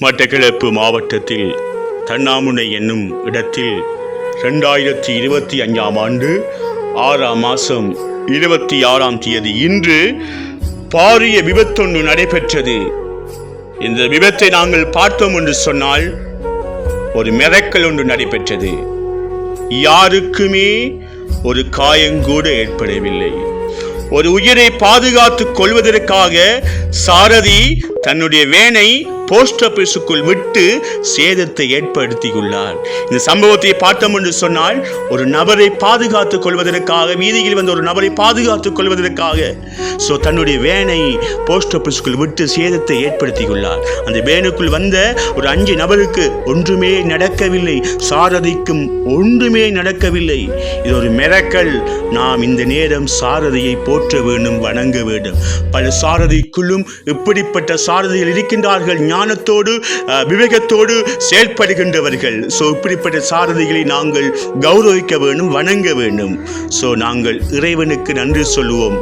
மட்டக்கிழப்பு மாவட்டத்தில் தன்னாமுனை என்னும் இடத்தில் ரெண்டாயிரத்தி இருபத்தி அஞ்சாம் ஆண்டு ஆறாம் மாதம் இருபத்தி ஆறாம் தேதி இன்று பாரிய விபத்தொன்று நடைபெற்றது. இந்த விபத்தை நாங்கள் பார்த்தோம் என்று சொன்னால் ஒரு மிரக்கல் ஒன்று நடைபெற்றது. யாருக்குமே ஒரு காயங்கூட ஏற்படவில்லை. ஒரு உயிரை பாதுகாத்துக் கொள்வதற்காக சாரதி தன்னுடைய வேனை போஸ்ட் ஆபீஸுக்குள் விட்டு சேதத்தை ஏற்படுத்தியுள்ளார். இந்த சம்பவத்தை பார்த்தோம் என்று சொன்னால் ஒரு நபரை பாதுகாத்துக் கொள்வதற்காக வீதியில் வந்த ஒரு நபரை பாதுகாத்துக் கொள்வதற்காக ஸோ தன்னுடைய வேனை போஸ்ட் ஆபீஸுக்குள் விட்டு சேதத்தை ஏற்படுத்தியுள்ளார். அந்த வேனுக்குள் வந்த ஒரு அஞ்சு நபருக்கு ஒன்றுமே நடக்கவில்லை. சாரதிக்கும் ஒன்றுமே நடக்கவில்லை. இது ஒரு மிரக்கல். நாம் இந்த நேரம் சாரதியை போற்ற வேண்டும் வணங்க வேண்டும். பல சாரதிக்குள்ளும் இப்படிப்பட்ட சாரதியில் இருக்கின்றார்கள் ஞானத்தோடு விவேகத்தோடு செயல்படுகின்றவர்கள். ஸோ இப்படிப்பட்ட சாரதிகளை நாங்கள் கௌரவிக்க வேண்டும் வணங்க வேண்டும். ஸோ நாங்கள் இறைவனுக்கு நன்றி சொல்லுவோம்.